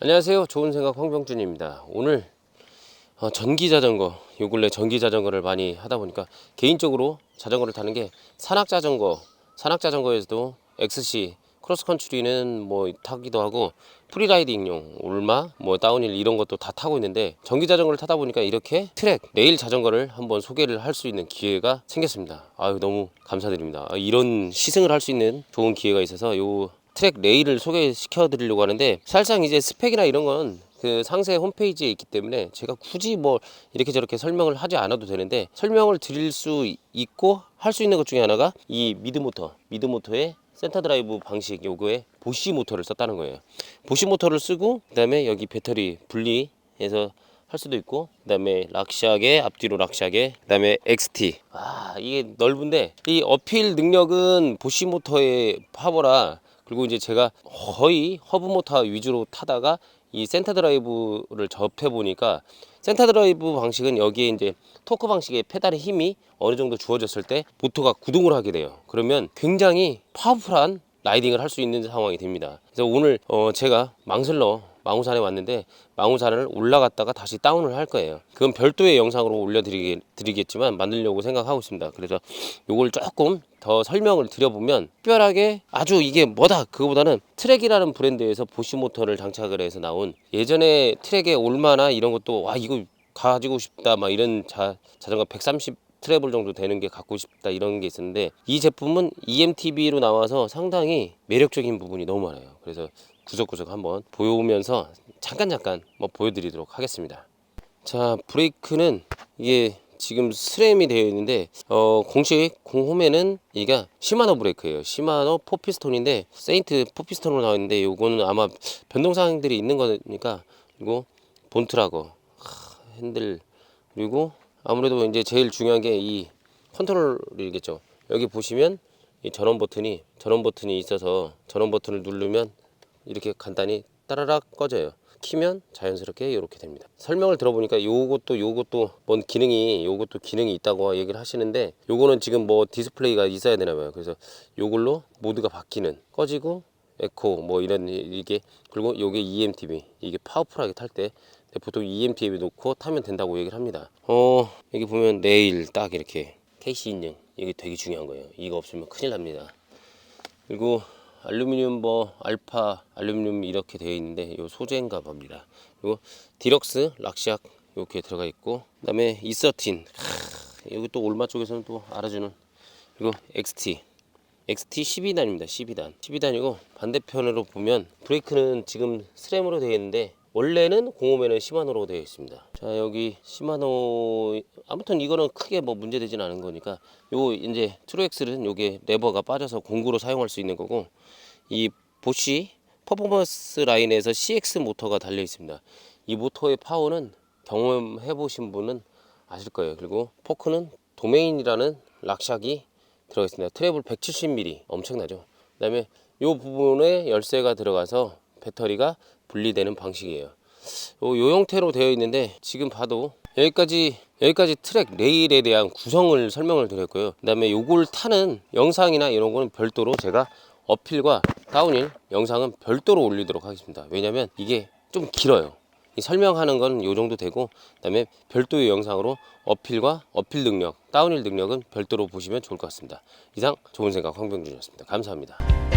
안녕하세요. 좋은 생각 황병준입니다. 오늘 어, 전기 자전거, 요 근래 전기 자전거를 많이 하다 보니까 개인적으로 자전거를 타는 게 산악 자전거, 산악 자전거에서도 XC 크로스컨트리는 뭐 타기도 하고 프리라이딩용 올마 뭐 다운힐 이런 것도 다 타고 있는데 전기 자전거를 타다 보니까 이렇게 트랙 레일 자전거를 한번 소개를 할 수 있는 기회가 생겼습니다. 아유 너무 감사드립니다. 아, 이런 시승을 할 수 있는 좋은 기회가 있어서 요 트랙 레일을 소개시켜 드리려고 하는데 사실상 이제 스펙이나 이런 건 그 상세 홈페이지에 있기 때문에 제가 굳이 뭐 이렇게 저렇게 설명을 하지 않아도 되는데 설명을 드릴 수 있고 할 수 있는 것 중에 하나가 이 미드 모터 미드 모터의 센터 드라이브 방식 요거에 보시 모터를 썼다는 거예요. 보시 모터를 쓰고 그 다음에 여기 배터리 분리해서 할 수도 있고 그 다음에 락시하게 앞뒤로 락시하게 그다음에 XT 아 이게 넓은데 이 어필 능력은 보시 모터의 파워라 그리고 이제 제가 거의 허브 모터 위주로 타다가 이 센터 드라이브를 접해 보니까 센터 드라이브 방식은 여기에 이제 토크 방식의 페달의 힘이 어느 정도 주어졌을 때 모터가 구동을 하게 돼요. 그러면 굉장히 파워풀한 라이딩을 할 수 있는 상황이 됩니다. 그래서 오늘 어 제가 망슬러 망우산에 왔는데 망우산을 올라갔다가 다시 다운을 할 거예요. 그건 별도의 영상으로 올려드리겠지만 만들려고 생각하고 있습니다. 그래서 요걸 조금 더 설명을 드려보면 특별하게 아주 이게 뭐다 그거보다는 트랙이라는 브랜드에서 보시 모터를 장착을 해서 나온 예전에 트랙의 올마나 이런 것도 와 이거 가지고 싶다 막 이런 자, 자전거 130 트래블 정도 되는 게 갖고 싶다 이런 게 있었는데 이 제품은 EMTB로 나와서 상당히 매력적인 부분이 너무 많아요. 그래서 구석구석 한번 보여오면서 잠깐 잠깐 뭐 보여드리도록 하겠습니다. 자 브레이크는 이게 지금 스램이 되어 있는데 어 공식 공홈에는 이가 시마노 브레이크예요. 시마노 포피스톤인데 세인트 포피스톤으로 나와 있는데 요거는 아마 변동사항들이 있는 거니까 그리고 본트라거 하, 핸들 그리고 아무래도 이제 제일 중요한 게 이 컨트롤이겠죠. 여기 보시면 이 전원 버튼이 전원 버튼이 있어서 전원 버튼을 누르면 이렇게 간단히 따라락 꺼져요. 키면 자연스럽게 이렇게 됩니다. 설명을 들어보니까 요것도 요것도 뭔 기능이 요것도 기능이 있다고 얘기를 하시는데 요거는 지금 뭐 디스플레이가 있어야 되나 봐요. 그래서 요걸로 모드가 바뀌는 꺼지고 에코 뭐 이런 이게 그리고 요게 E EMTB 이게 파워풀하게 탈 때 보통 E EMTB 놓고 타면 된다고 얘기를 합니다. 어 여기 보면 내일 딱 이렇게 KC 인증 이게 되게 중요한 거예요. 이거 없으면 큰일 납니다. 그리고 알루미늄 뭐 알파 알루미늄 이렇게 되어 있는데 요 소재인가 봅니다. 그리고 디럭스 락시악 이렇게 들어가 있고 그다음에 이서틴 하, 여기 또 올마 쪽에서는 또 알아주는 그리고 XT XT 12단입니다. 12단 12단이고 반대편으로 보면 브레이크는 지금 스램으로 되어 있는데 원래는 공홈에는 시마노로 되어 있습니다. 자 여기 시마노 아무튼 이거는 크게 뭐 문제되진 않은 거니까 요 이제 트루엑스는 요게 레버가 빠져서 공구로 사용할 수 있는 거고 이 보쉬 퍼포먼스 라인에서 CX 모터가 달려 있습니다. 이 모터의 파워는 경험해 보신 분은 아실 거예요. 그리고 포크는 도메인이라는 락샥이 들어가 있습니다. 트래블 170mm 엄청나죠. 그다음에 요 부분에 열쇠가 들어가서 배터리가 분리되는 방식이에요. 요, 요 형태로 되어 있는데 지금 봐도 여기까지 여기까지 트랙 레일에 대한 구성을 설명을 드렸고요. 그 다음에 요걸 타는 영상이나 이런 거는 별도로 제가 어필과 다운힐 영상은 별도로 올리도록 하겠습니다. 왜냐면 이게 좀 길어요. 이 설명하는 건 요 정도 되고 그 다음에 별도의 영상으로 어필과 어필 능력, 다운힐 능력은 별도로 보시면 좋을 것 같습니다. 이상 좋은 생각 황병준이었습니다. 감사합니다.